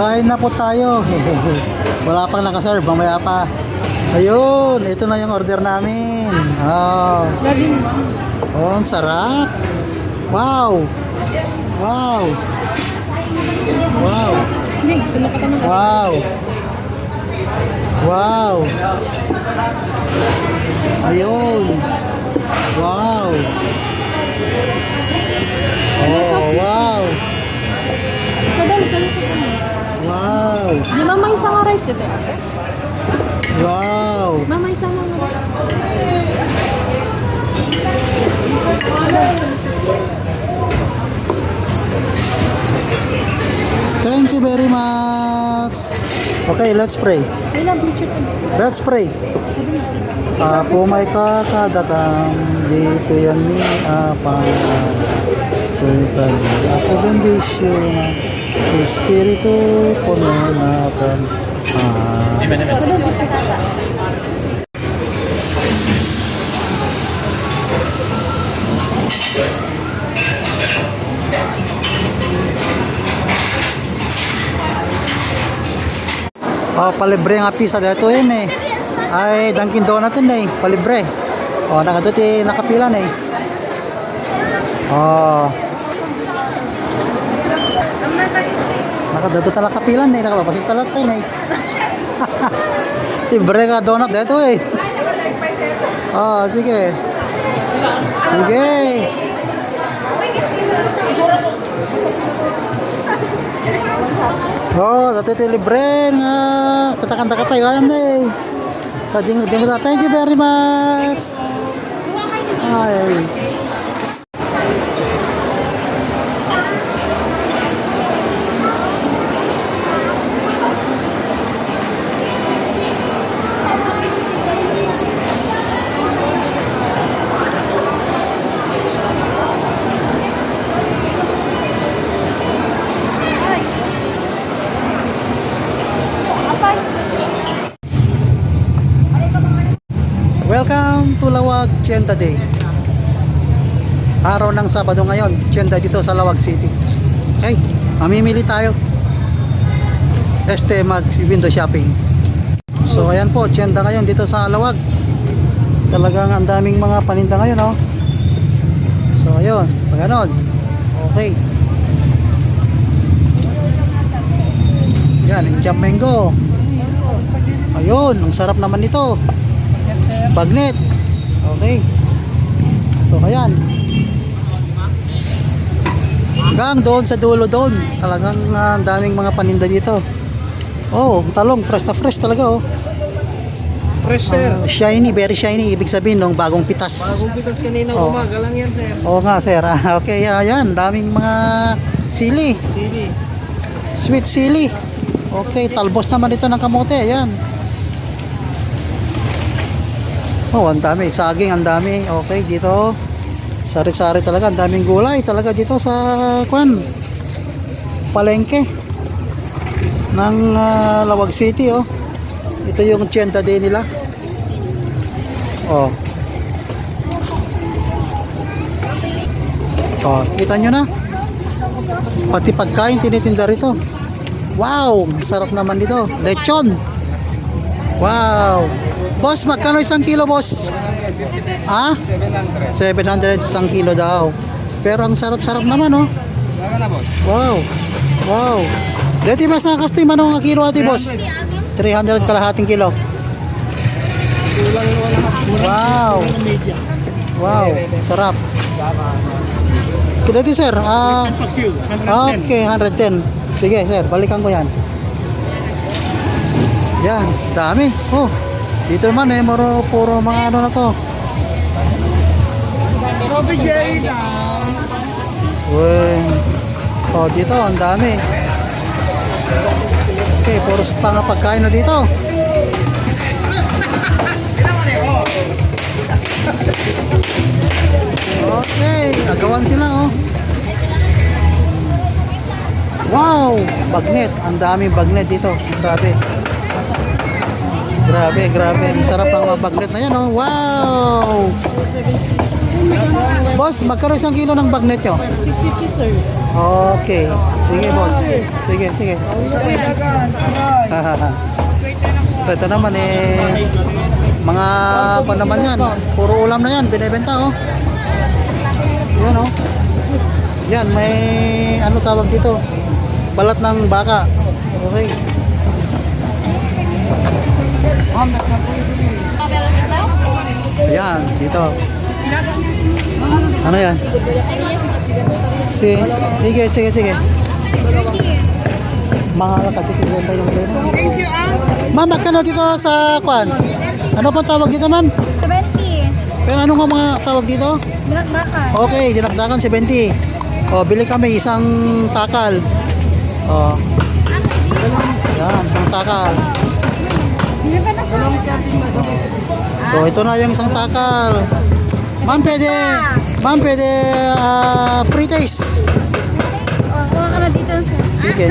Kain na po tayo. Wala pang nakaserve, mamaya pa. Ayun, ito na yung order namin. Oh, oh ang sarap. Wow. Wow. Wow. Wow. Wow. Ayun. Wow. Rice dito. ate. Wow. Mama isang rice. Thank you very much. Okay, let's pray. Let's pray. Mo. Apo may kakadatang dito yan ni apa Tuitan Ako bendisyon Espiritu Pununakan Amen Sabi kasasa. Oh, palibre nga pizza dito yun eh. Ay, Dunkin Donut yun eh. Palibre. Oh, nakaduti nakapila na eh. Oh. Nakadato talaga kapilan eh. Nakapapasit talaga tayo eh. Libre ka donut dito eh. Oh, sige. Sige. Oh, dati tayo libre nga. Tatakanda ka pa yun eh. Sa ding ding Thank you very much. Ay. Araw ng Sabado ngayon, Tienda dito sa Lawag City. Okay, mamimili tayo. Este mag window shopping. So ayan po, Tienda ngayon dito sa Lawag. Talagang ang daming mga paninda ngayon, oh. So ayun, pag. Okay. Yan, yung jam mango. Ayun, ang sarap naman nito. Bagnet. Okay. So, ayan. Hanggang doon sa dulo doon. Talagang ah, ang daming mga paninda dito. Oh, talong. Fresh na fresh talaga oh. Fresh sir. Ah, shiny, very shiny. Ibig sabihin nung bagong pitas. Bagong pitas kanina Oh. umaga lang yan sir. Oo nga sir. Ah, okay, ayan. Daming mga sili. Sili. Sweet sili. Okay, talbos naman ito ng kamote. Ayan. Oh, ang dami. Saging, ang dami. Okay, dito. Sari-sari talaga. Ang daming gulay talaga dito sa kwan. Palengke. Ng ah, Lawag City, oh. Ito yung tienda din nila. Oh. Oh, kita nyo na. Pati pagkain tinitinda rito. Wow, sarap naman dito. Lechon. Wow. Boss, magkano isang kilo, boss? Ha? 700 isang kilo daw. Pero ang sarap-sarap naman, oh. Wow. Wow. Dati mas nakakasti man ang kilo ati, boss. 300 kalahating kilo. Wow. Wow, sarap. Dati, sir, ah, Paksiw. Okay, 110. Sige, sir, balikan ko yan. Yan, dami. Oh, dito naman eh, puro, puro mga ano na to. Robby J na. Uy. Oh, dito, ang dami. Okay, puro pang pagkain na dito. Okay, agawan sila oh. Wow, bagnet. Ang daming bagnet dito. Grabe. Grabe, grabe. Ang sarap ng bagnet na yan, oh. Wow! Boss, magkano isang kilo ng bagnet nyo? 650 sir. Okay. Sige, boss. Sige, sige. so, ito naman eh, mga pa naman yan. Puro ulam na yan, binibenta oh. Yan oh. Yan, may ano tawag dito? Balat ng baka. Okay. Ayan, dito. Ano yan? Si, sige, sige, sige. Mahal ka dito yung beso. Thank you, ah. Ma'am, magkano dito sa kwan? Ano pang tawag dito, ma'am? 70. Pero ano nga mga tawag dito? Binakbakan. Okay, dinakdakan 70. O, bili kami isang takal. O. Yan, isang takal. So, ito na yung isang takal. Ma'am, pwede, ma'am, pwede ah, free taste. Oh, kuha ka na dito. Sige.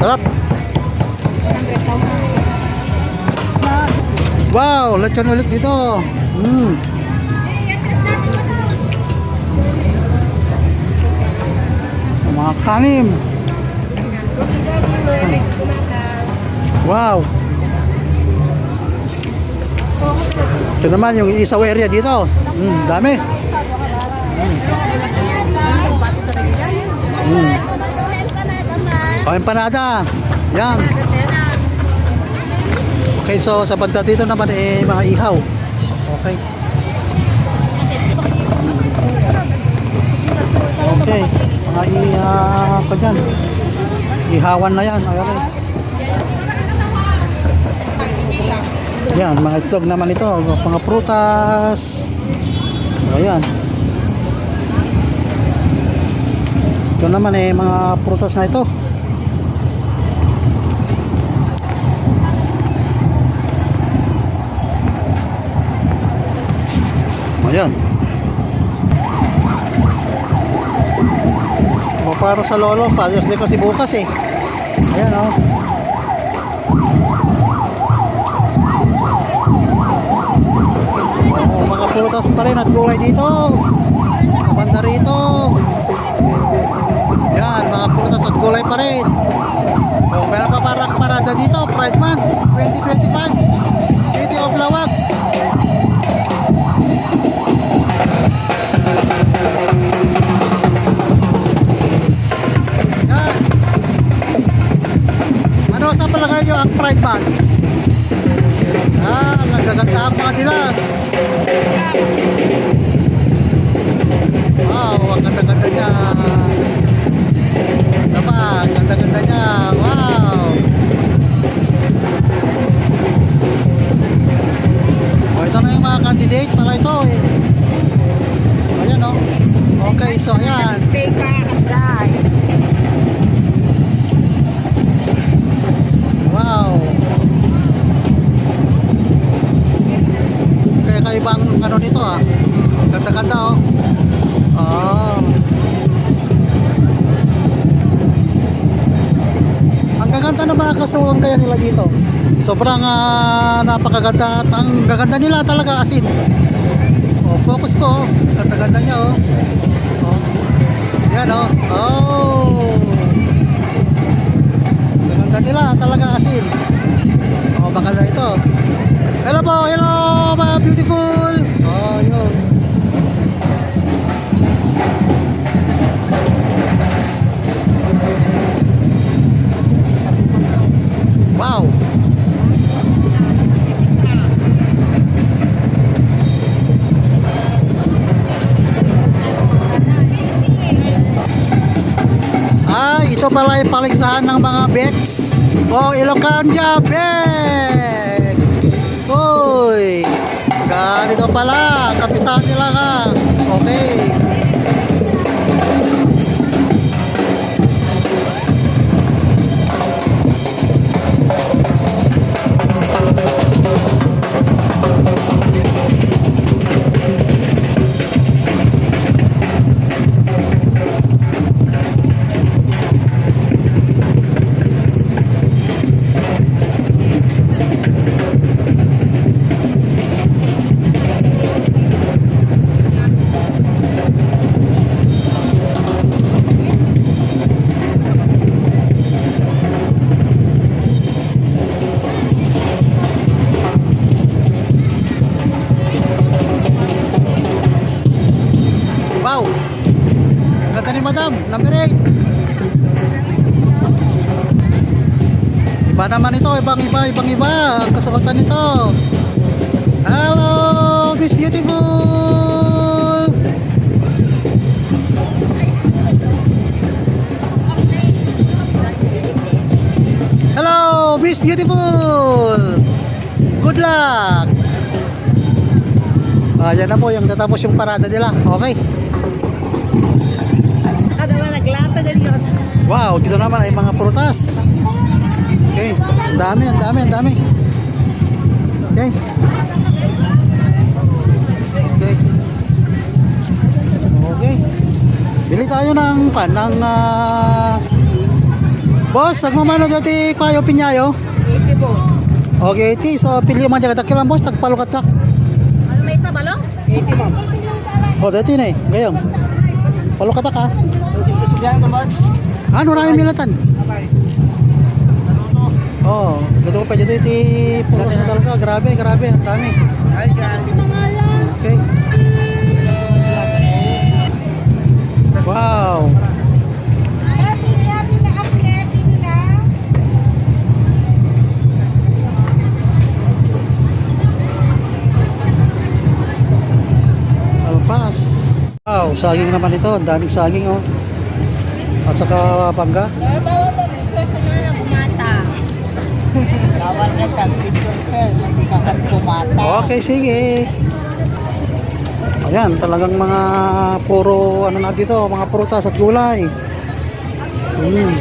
Sarap. Wow, lechon ulit dito. Mm. Mga kanim. Wow. Ito naman yung isaw area dito. Mm, dami. Mm. Mm. Empanada. Yan. Okay, so sa banda dito naman eh mga ihaw. Okay. Okay. Mga ihaw pa dyan. Ihawan na yan. Okay. Yan, mga itlog naman ito. Mga prutas. Ayan. Ito naman eh, mga prutas na ito. Ayan. Para sa lolo, Father's Day kasi bukas eh. Ayan oh. Oh, mga prutas pa rin at gulay dito. Banda rito. Yan, mga prutas at gulay pa rin. Oh, meron pa parang parada dito, Pride Month 2025. Dilag. Wow, ang ganda-ganda niya. Pa, ang ganda-ganda niya. Wow. O, ito na yung mga candidate pala ito eh. Ayan o. Okay, so ayan. Kaibang ano nito ah. Ganda-ganda oh. Oh. Ang gaganda ng mga kasuwang kaya nila dito. Sobrang ah, napakaganda at ang gaganda nila talaga asin. Oh, focus ko. oh. Ganda-ganda niya oh. Oh. Yan oh. Oh. Gaganda nila talaga asin. Oh, baka na ito. Pala yung paligsahan ng mga Bex o Ilocanja Bex. Hoy! Ganito pala, kapitan nila ka. Ibang iba. Ang kasuotan nito. Hello, Miss Beautiful. Hello, Miss Beautiful. Good luck. Ayan na po yung tatapos yung parada nila. Okay. Wow, dito naman ay mga prutas. Okay. Ang dami, ang dami, ang dami. Okay. Okay. Okay. Bili tayo ng pan ng ah, Boss, agmamano dati kayo pinyayo? 80 po. Okay, ti so pili man jaga takilan boss tagpalukat ka. Ano may isa balong? 80 ma'am. Oh, dati na eh, gayong. Palukat ka. Estudyante ka, boss? Ano milatan? Oh, dito ko pa dito ti pulos na talaga. Grabe, grabe, ang dami. Ay, yan. Okay. Wow. Alpas. Wow, saging naman ito. Ang daming saging oh. At saka bangga. Sir, Bawal ka tag picture sir. Okay, sige. Ayan, talagang mga puro ano na dito, mga prutas at gulay. Mm.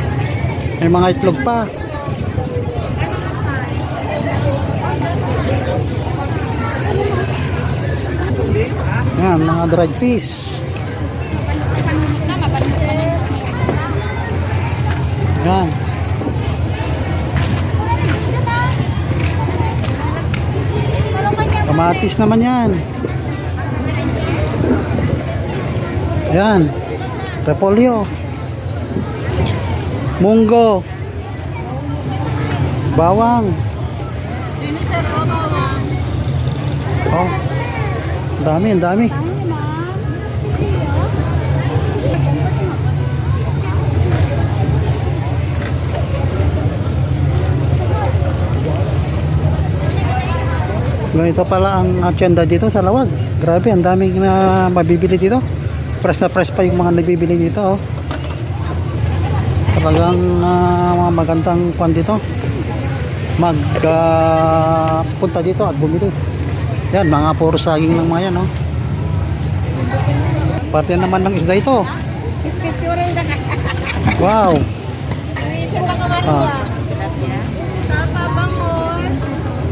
May mga itlog pa. Yan, mga dried fish. Yan. Kamatis naman yan. Ayan. Repolyo. Munggo. Bawang. Oh. Ang dami, ang dami. Ganito pala ang atyenda dito sa Lawag. Grabe, ang daming na mabibili dito. Press na press pa yung mga nabibili dito. Oh. Talagang ah, mga magandang kwan dito. Mag ah, punta dito at bumili. Yan, mga puro saging ng mga yan. Oh. Parte naman ng isda ito. Wow. Ah.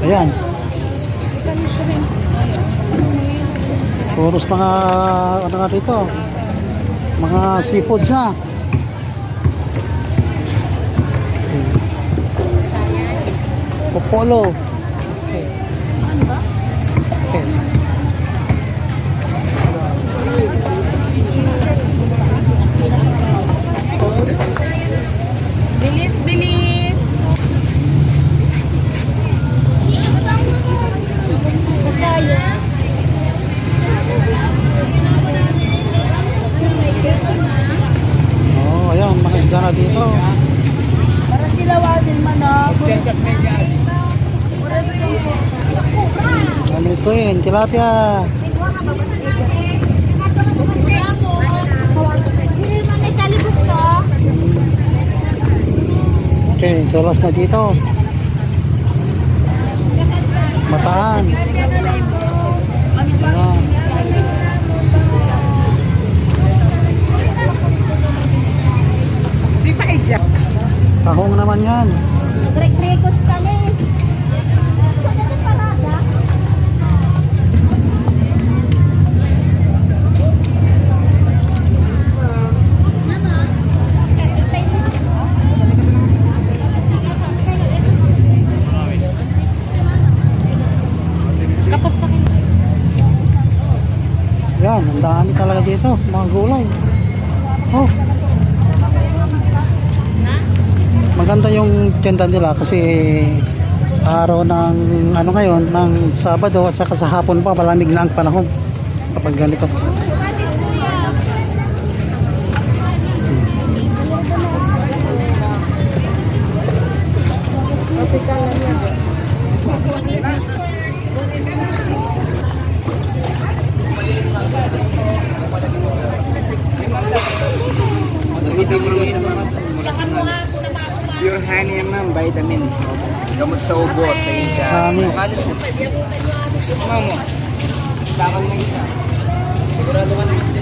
Ayan. Puros mga ano nga dito. Mga seafoods na. Popolo. Okay. Okay. Bilis, bilis. Masaya. Oh, ayan, mga isda na dito. Para silawadin man ah. Ano ito yun? Tilapia. Okay, so last na dito. Mataan. Di pa. Tahong naman yan. Nagrekrekos kami. Yan, ang dami talaga dito. Mga gulay. Oh. Maganda yung tenda nila kasi araw ng ano ngayon, ng Sabado at saka sa hapon pa malamig na ang panahon kapag ganito. Pure honey yan ma'am, vitamin. Gamot sa ubo, sa isa. Kalit mo. Ma'am mo. Takal na isa. Sigurado ka na